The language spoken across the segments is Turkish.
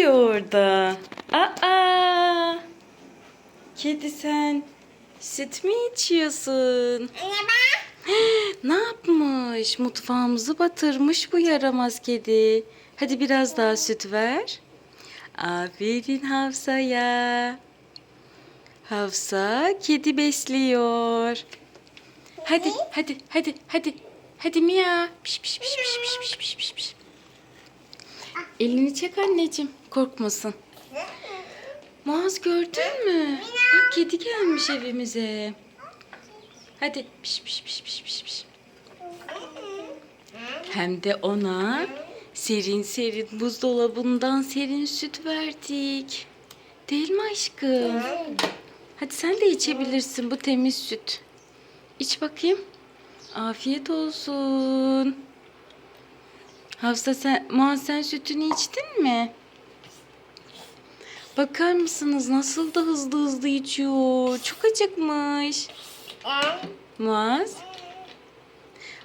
yapıyor orada? Aa! Kedi sen süt mü içiyorsun? ne yapmış? Mutfağımızı batırmış bu yaramaz kedi. Hadi biraz daha süt ver. Aferin Hafsa'ya. Hafsa kedi besliyor. Hadi, hadi, hadi, hadi. Hadi Mia. Piş piş piş piş piş piş piş piş. Elini çek anneciğim. Korkmasın. Muaz gördün mü? Bak kedi gelmiş evimize. Hadi piş piş piş piş piş piş. Hem de ona serin serin buzdolabından serin süt verdik. Değil mi aşkım? Hadi sen de içebilirsin bu temiz süt. İç bakayım. Afiyet olsun. Hafsa sen, Muaz sen sütünü içtin mi? Bakar mısınız nasıl da hızlı hızlı içiyor. Çok acıkmış. Muaz.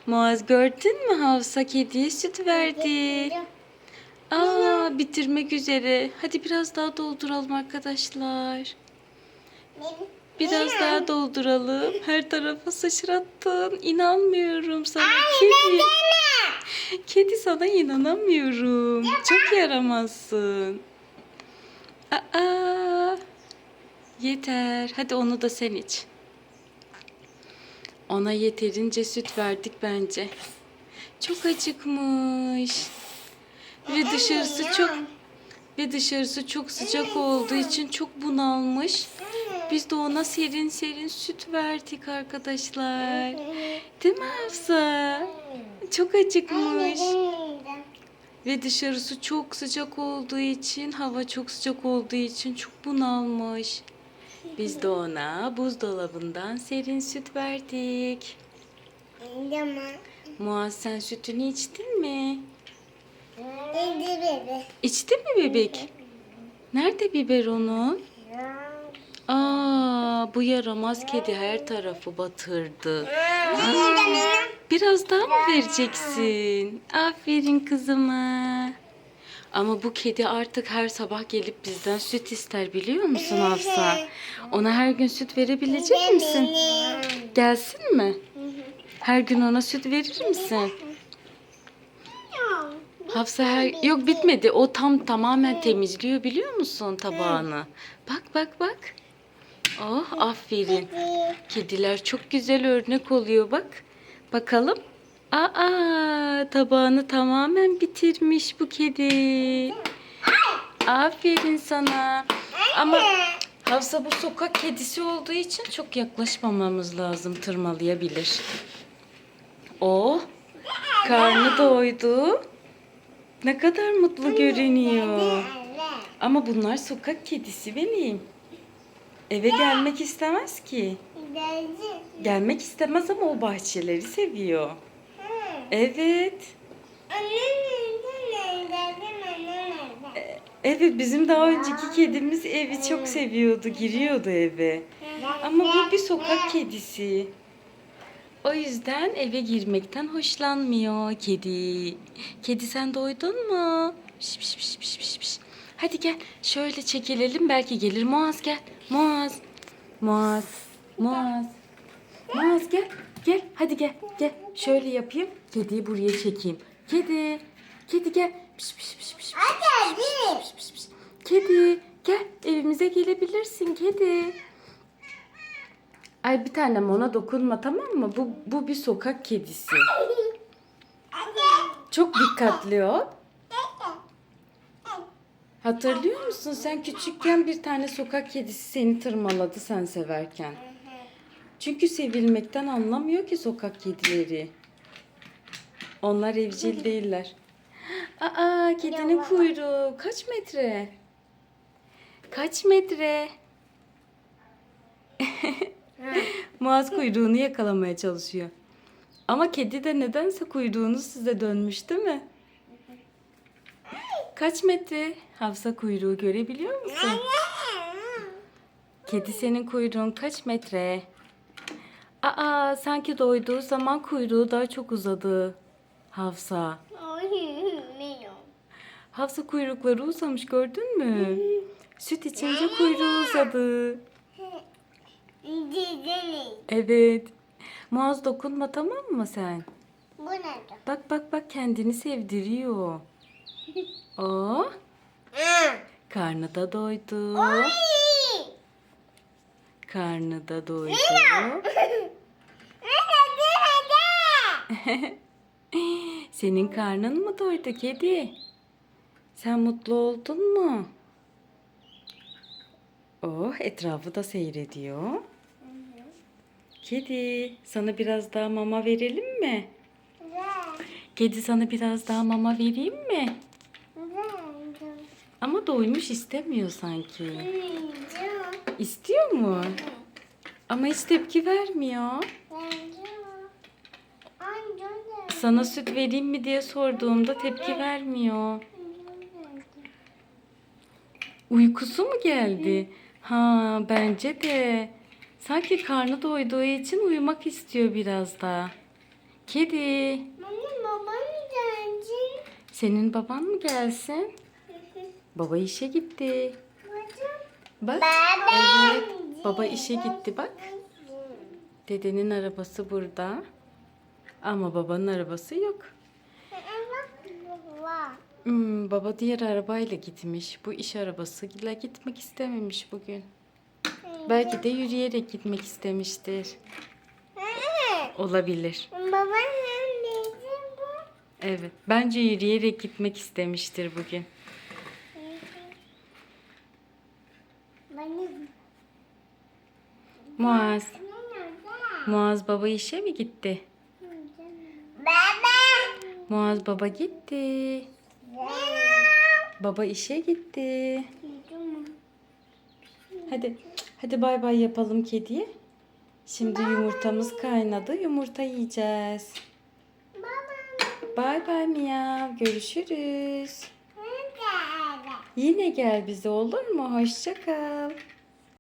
Muaz gördün mü Hafsa kediye süt verdi. Aa bitirmek üzere. Hadi biraz daha dolduralım arkadaşlar. Biraz daha dolduralım. Her tarafa sıçrattın. İnanmıyorum sana. Kedi. Kedi sana inanamıyorum. Çok yaramazsın. Aa, yeter. Hadi onu da sen iç. Ona yeterince süt verdik bence. Çok acıkmış. Ve dışarısı çok ve dışarısı çok sıcak olduğu için çok bunalmış. Biz de ona serin serin süt verdik arkadaşlar. Değil mi Hafsa? Çok acıkmış. Ve dışarısı çok sıcak olduğu için, hava çok sıcak olduğu için çok bunalmış. Biz de ona buzdolabından serin süt verdik. Muaz sen sütünü içtin mi? İçtin mi bebek? Nerede biberonun? Bu yaramaz kedi her tarafı batırdı. Biraz daha mı vereceksin? Aferin kızıma. Ama bu kedi artık her sabah gelip bizden süt ister biliyor musun Hafsa? Ona her gün süt verebilecek misin? Gelsin mi? Her gün ona süt verir misin? Hafsa her... Yok bitmedi. O tam tamamen temizliyor biliyor musun tabağını? Bak bak bak. Oh aferin. Kediler çok güzel örnek oluyor bak. Bakalım. Aa tabağını tamamen bitirmiş bu kedi. Aferin sana. Ama Hafsa bu sokak kedisi olduğu için çok yaklaşmamamız lazım. Tırmalayabilir. Oh karnı doydu. Ne kadar mutlu görünüyor. Ama bunlar sokak kedisi benim. Eve gelmek istemez ki. Gelmek istemez ama o bahçeleri seviyor. Evet. Evet bizim daha önceki kedimiz evi çok seviyordu. Giriyordu eve. Ama bu bir sokak kedisi. O yüzden eve girmekten hoşlanmıyor kedi. Kedi sen doydun mu? Piş, piş, piş, piş, piş, piş. Hadi gel şöyle çekilelim belki gelir. Muaz gel. Muaz. Muaz. Muaz. Muaz gel. Gel hadi gel. Gel. Şöyle yapayım. Kediyi buraya çekeyim. Kedi. Kedi gel. Piş, piş, piş, piş, piş, piş, piş, piş. Kedi gel evimize gelebilirsin kedi. Ay bir tanem ona dokunma tamam mı? Bu, bu bir sokak kedisi. Çok dikkatli ol. Hatırlıyor musun? Sen küçükken bir tane sokak kedisi seni tırmaladı sen severken. Çünkü sevilmekten anlamıyor ki sokak kedileri. Onlar evcil değiller. Aa kedinin kuyruğu kaç metre? Kaç metre? Muaz kuyruğunu yakalamaya çalışıyor. Ama kedi de nedense kuyruğunu size dönmüş değil mi? Kaç metre? Hafsa kuyruğu görebiliyor musun? Kedi senin kuyruğun kaç metre? Aa sanki doyduğu zaman kuyruğu daha çok uzadı. Hafsa. Havza kuyrukları uzamış gördün mü? Süt içince kuyruğu uzadı. Evet. Muaz dokunma tamam mı sen? Bu ne? Bak bak bak kendini sevdiriyor. O karnı da doydu. Karnı da doydu. Senin karnın mı doydu kedi? Sen mutlu oldun mu? Oh etrafı da seyrediyor. Kedi sana biraz daha mama verelim mi? Kedi sana biraz daha mama vereyim mi? Ama doymuş istemiyor sanki. İstiyor mu? Ama hiç tepki vermiyor. Sana süt vereyim mi diye sorduğumda tepki vermiyor. Uykusu mu geldi? Ha bence de. Sanki karnı doyduğu için uyumak istiyor biraz daha. Kedi, senin baban mı gelsin? Baba işe gitti. Bak. Evet. Baba işe gitti bak. Dedenin arabası burada. Ama babanın arabası yok. Hmm, baba diğer arabayla gitmiş. Bu iş arabasıyla gitmek istememiş bugün. Belki de yürüyerek gitmek istemiştir. Olabilir. Bu. Evet. Bence yürüyerek gitmek istemiştir bugün. Benim. Muaz. Muaz baba işe mi gitti? Baba. Muaz baba gitti. Baba işe gitti. Hadi. Hadi bay bay yapalım kediye. Şimdi yumurtamız kaynadı. Yumurta yiyeceğiz. Bay bay Mia. Görüşürüz. Yine gel bize olur mu? Hoşça kal.